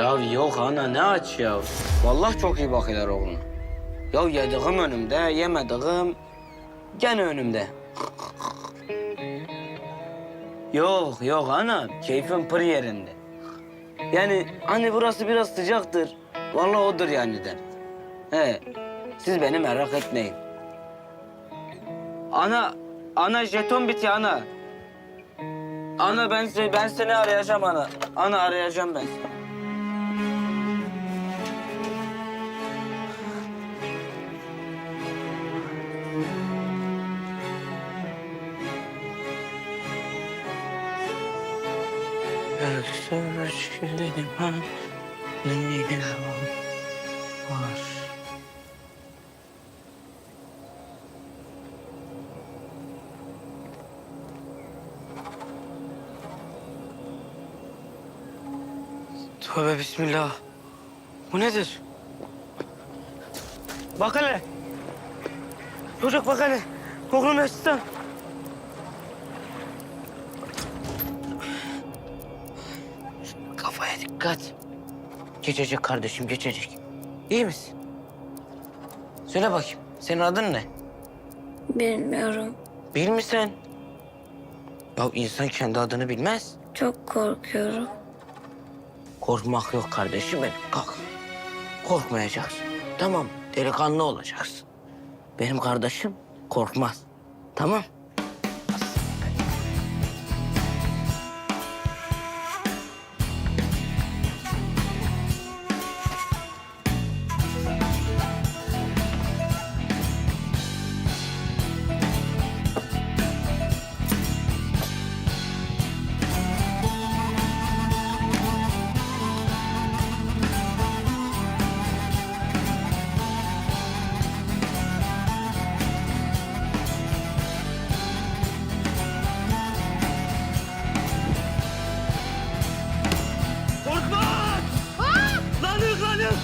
Ya yok ana ne aç ya. Vallahi çok iyi bakıyorlar oğluna. Ya yediğim önümde, yemediğim gene önümde. Yok yok ana, keyfim pır yerinde. Yani hani burası biraz sıcaktır. Vallahi odur yani dert. He, siz beni merak etmeyin. Ana, ana jeton biti ana. Ana ben seni, ben seni arayacağım ana. Ana arayacağım ben seni. Var. Tövbe bismillah. Bu nedir? Bak hele. Çocuk bak hele. Koklu mescitten. Dikkat. Geçecek kardeşim geçecek. İyi misin? Söyle bakayım. Senin adın ne? Bilmiyorum. Bil mi sen? Ya insan kendi adını bilmez. Çok korkuyorum. Korkmak yok kardeşim benim. Kalk. Korkmayacaksın. Tamam. Delikanlı olacaksın. Benim kardeşim korkmaz. Tamam.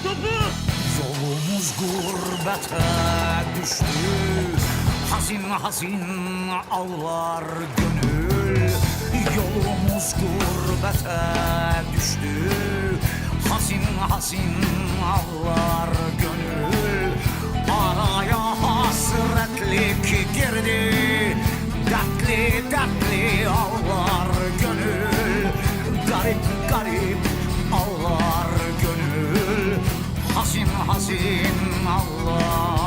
Topu! Yolumuz gurbete düştü. Hazin hazin ağlar gönül. Yolumuz gurbete düştü. Hazin hazin ağlar gönül. Araya hasretlik girdi. Dertli dertli ağlar gönül. Garip garip ağlar Hazin hazin ağlar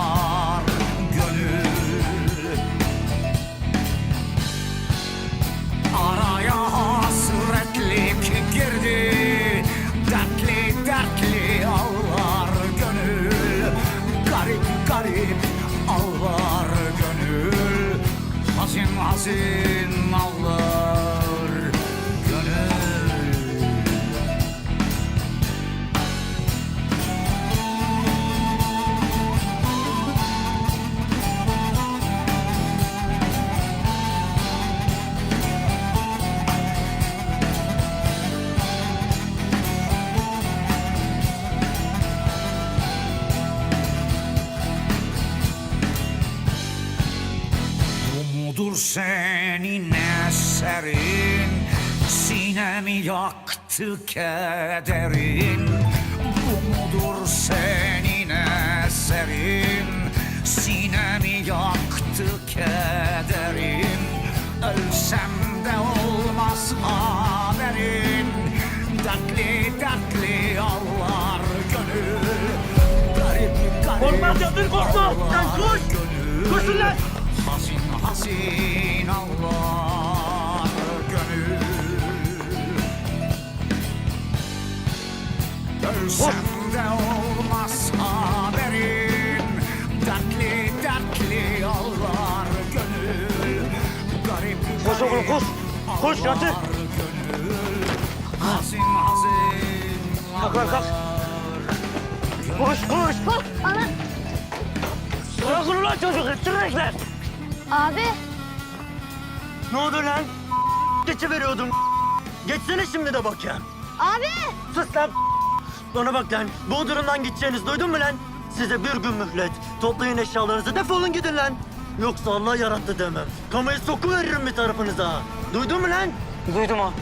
Mudur senin eserin Sinemi yaktı kederin Bu mudur senin eserin Sinemi yaktı kederin Ölsem de olmaz haberin Dertli dertli ağlar gönül Garip garip Korkmaz ya, dur korkma. Ağlar koş. Koşun lan. Hazin hazin ağlar gönül Ölsem de olmaz haberim Dertli dertli ağlar gönül Garip Koş oğlum, koş. Koş, gönül Hazin hazin Kalk lan, kalk. Koş koş. Kork ana. Bırakın ulan çocuk ettirecekler. Abi. Ne oldu lan? Geçiveriyordum. Geçsene şimdi de bakayım. Abi. Sus lan. Bana bak lan. Bodrum'dan gideceğiniz duydun mu lan? Size bir gün mühlet. Toplayın eşyalarınızı defolun gidin lan. Yoksa Allah yarattı demem. Kamayı sokuveririm bir tarafınıza. Duydun mu lan? Duydum abi.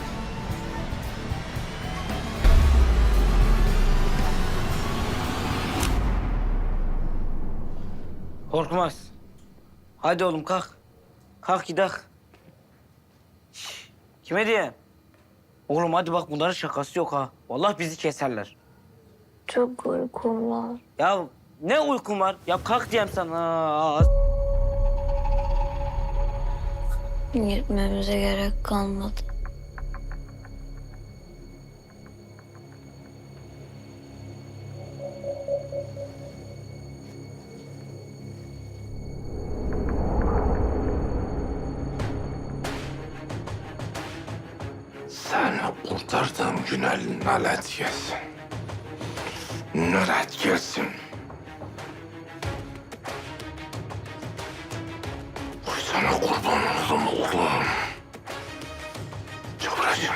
Korkmaz. Hadi oğlum kalk. Kalk. Şş, Kime diyeyim? Oğlum hadi bak bunların şakası yok ha. Vallahi bizi keserler. Çok uykum var. Ya ne uykun var? Ya kalk diyeyim sana. Gitmemize gerek kalmadı. Seni kurtardığım Günel nalet gelsin. Nalet gelsin. Oy sana kurban oldum oğlum. Çavracım.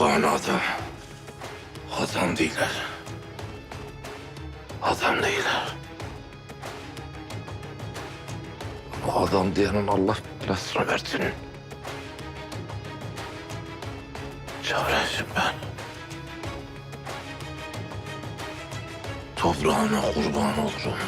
Bana da adam değiller. Adam değiller. Adam diyenin Allah belasını versin. Çavracım ben. Toprağına kurban olurum.